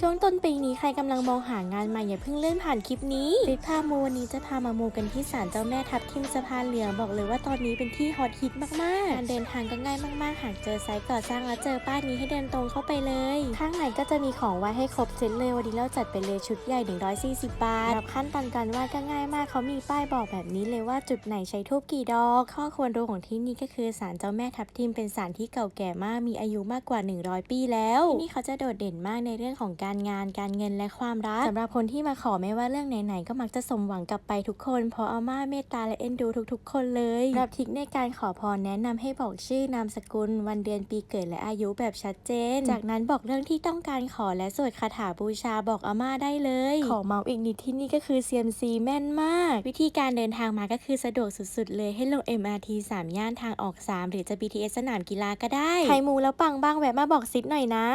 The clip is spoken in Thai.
ช่วงต้นปีนี้ใครกำลังมองหางานใหม่อย่าเพิ่งเลื่อนผ่านคลิปนี้ริพามูวันนี้จะพามามูกันที่ศาลเจ้าแม่ทับทิมสะพานเหลืองบอกเลยว่าตอนนี้เป็นที่ฮอตฮิตมากๆ การเดินทางก็ง่ายมากๆ หากเจอไซต์ก่อสร้างแล้วเจอป้ายนี้ให้เดินตรงเข้าไปเลย ข้างในก็จะมีของไหว้ให้ครบเซตเลยวันนี้เราจัดไปเลยชุดใหญ่ 140 บาทสำหรับขั้นตอนการไหว้ก็ง่ายมากเขามีป้ายบอกแบบนี้เลยว่าจุดไหนใช้ทูบกี่ดอก ข้อควรรู้ของที่นี่ก็คือศาลเจ้าแม่ทับทิมเป็นศาลที่เก่าแก่มากมีอายุมากกว่า 100 ปีแล้วที่นี่เขาจะโดดเด่นมากในเรื่องของการงาน การเงินและความรักสำหรับคนที่มาขอไม่ว่าเรื่องไหนๆก็มักจะสมหวังกลับไปทุกคน เพราะอาม่าเมตตาและเอ็นดูทุกๆ คนเลยสำหรับทิกในการขอพรแนะนำให้บอกชื่อนามสกุล วันเดือนปีเกิดและอายุแบบชัดเจน จากนั้นบอกเรื่องที่ต้องการขอและสวดคาถาบูชาบอกอาม่าได้เลย ขอเมาส์อีกนิดที่นี่ก็คือเซียมซีแม่นมาก วิธีการเดินทางมาก็คือสะดวกสุดๆ เลยให้ลง MRT 3 ย่านทางออก 3 หรือจะ BTS สนามกีฬาก็ได้ ใครมูแล้วปังบ้างแวะมาบอกซิดหน่อยนะ